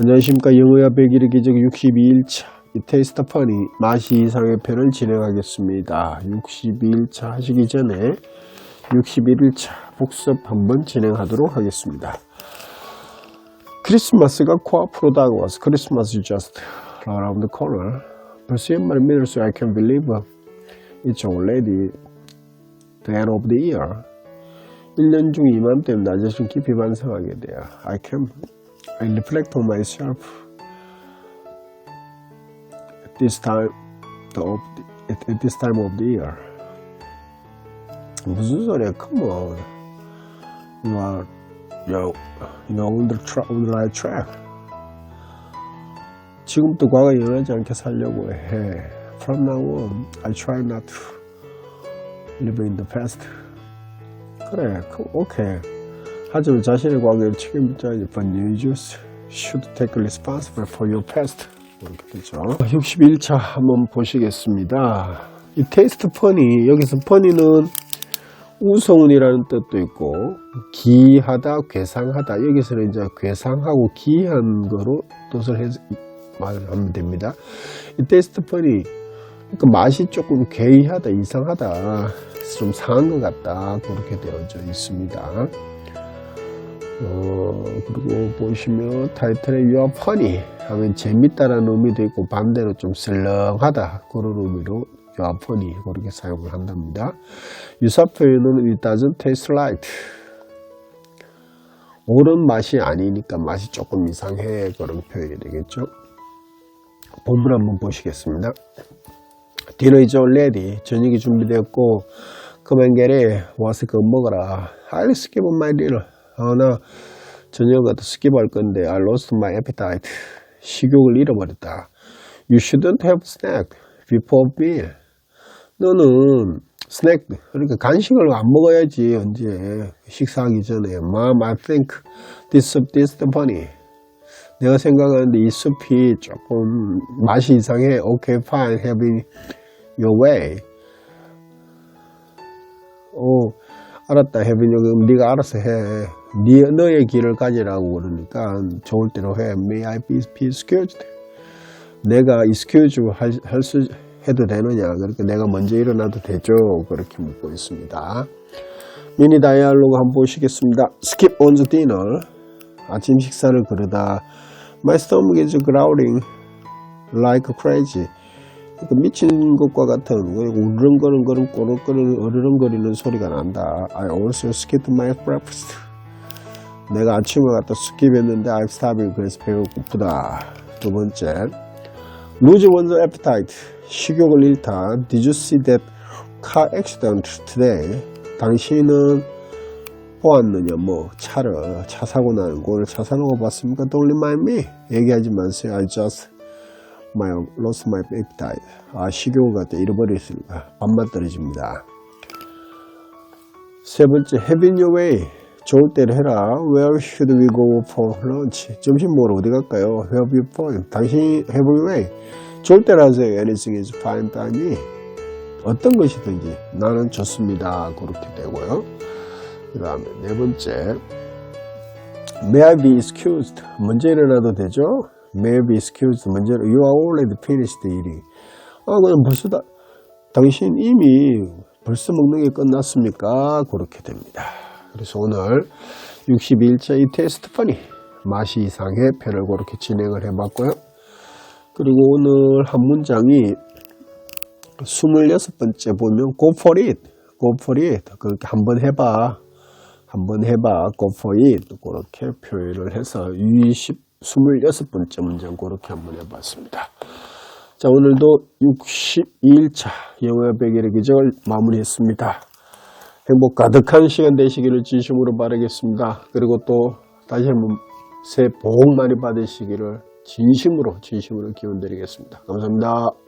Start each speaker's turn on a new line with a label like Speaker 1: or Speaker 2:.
Speaker 1: 안녕하십니까. 영어야 101의 기적 62일차. 이 테스트 퍼니 맛이 이상의 편을 진행하겠습니다. 62일차 하시기 전에 61일차 복습 한번 진행하도록 하겠습니다. 크리스마스가 코앞으로 다가와서 크리스마스 just around the corner. 벌써 연말 믿을 수 I can't believe it's already the end of the year. 1년 중 이맘때면 나 자신 깊이 반성하게 돼요. I can I reflect on myself at this time the, of the, at, at this time of the year. 무슨 소리야? Come on. You are you you are on the, tra, on the right track. 지금부터 과거에 연하지 않게 살려고 해. From now on, I try not to live in the past. 그래, 그, 오케이. 하지만 자신의 과거를 책임져야지. But you should take responsible for your past. 이렇게 되죠. 61차 한번 보시겠습니다. 이 테이스트 퍼니, 여기서 퍼니는 우성운이라는 뜻도 있고, 기하다, 괴상하다. 여기서는 이제 괴상하고 기한 거로 뜻을 해서 말을 하면 됩니다. 이 테이스트 퍼니, 그러니까 맛이 조금 괴이하다, 이상하다, 좀 상한 것 같다, 그렇게 되어져 있습니다. 어, 그리고 보시면 타이틀에 You are 하면 재밌다라는 의미도 있고 반대로 좀 슬렁하다 그런 의미로 You are 그렇게 사용을 한답니다. 유사 표현은 It doesn't taste right 옳은 맛이 아니니까 맛이 조금 이상해 그런 표현이 되겠죠. 본문 한번 보시겠습니다. Dinner is all ready 저녁이 준비되었고 그만 게리 와서 그거 먹어라 I'll skip my dinner 아, 나 저녁에 스킵할 건데 I lost my appetite. 식욕을 잃어버렸다. You shouldn't have snack before meal. 너는 스낵, 그러니까 간식을 안 먹어야지 언제 식사하기 전에. Mom, I think this soup the funny. 내가 생각하는데 이 숲이 조금 맛이 이상해. Okay, fine, have it your way. 오, 알았다, 해빈이 그럼 네가 알아서 해. 네, 너의 길을 가지라고 그러니까 좋을 대로 해. May I be, be excused? 내가 excuse 할, 할 수 해도 되느냐? 그러니까 내가 먼저 일어나도 되죠? 그렇게 묻고 있습니다. 미니 다이얼로그 한번 보시겠습니다. Skip on the dinner. 아침 식사를 그러다. My stomach is growling like crazy. 미친 것과 같은 우르렁거리는 꼬르거리는 어르렁거리는 소리가 난다. I also skipped my breakfast. 내가 아침을 갖다 스킵했는데 I'm starving 그래서 배가 고프다. 두 번째, lose one's appetite. 식욕을 잃다. Did you see that car accident today? 당신은 보았느냐 뭐 차를 차 사고 나는 거 오늘 차 사는 거 봤습니까? Don't remind me. 얘기하지 마세요. I just my lost my appetite. 아 식욕을 갖다 잃어버렸으니까 밥맛 떨어집니다. 세 번째, having your way. 좋을 때를 해라. Where should we go for lunch? 점심 먹으러 어디 갈까요? Have you fun? 당신 have your way. 좋을 때를 하세요. Anything is fine by me. 어떤 것이든지 나는 좋습니다. 그렇게 되고요. 그 다음에 네 번째, May I be excused? 먼저 일어나도 되죠? May I be excused? 먼저 You are already finished eating. 아, 그냥 벌써 다, 당신 이미 벌써 먹는 게 끝났습니까? 그렇게 됩니다. 그래서 오늘 62일차 이 테스트 퍼니 맛이 이상해 편을 그렇게 진행을 해봤고요. 그리고 오늘 한 문장이 26번째 보면 go for it, go for it 그렇게 한번 해봐, 한번 해봐, go for it 그렇게 표현을 해서 20, 26번째 문장 그렇게 한번 해봤습니다. 자 오늘도 62일차 영어 백일의 기적을 마무리했습니다. 행복 가득한 시간 되시기를 진심으로 바라겠습니다. 그리고 또 다시 한번 새해 복 많이 받으시기를 진심으로 진심으로 기원 드리겠습니다. 감사합니다.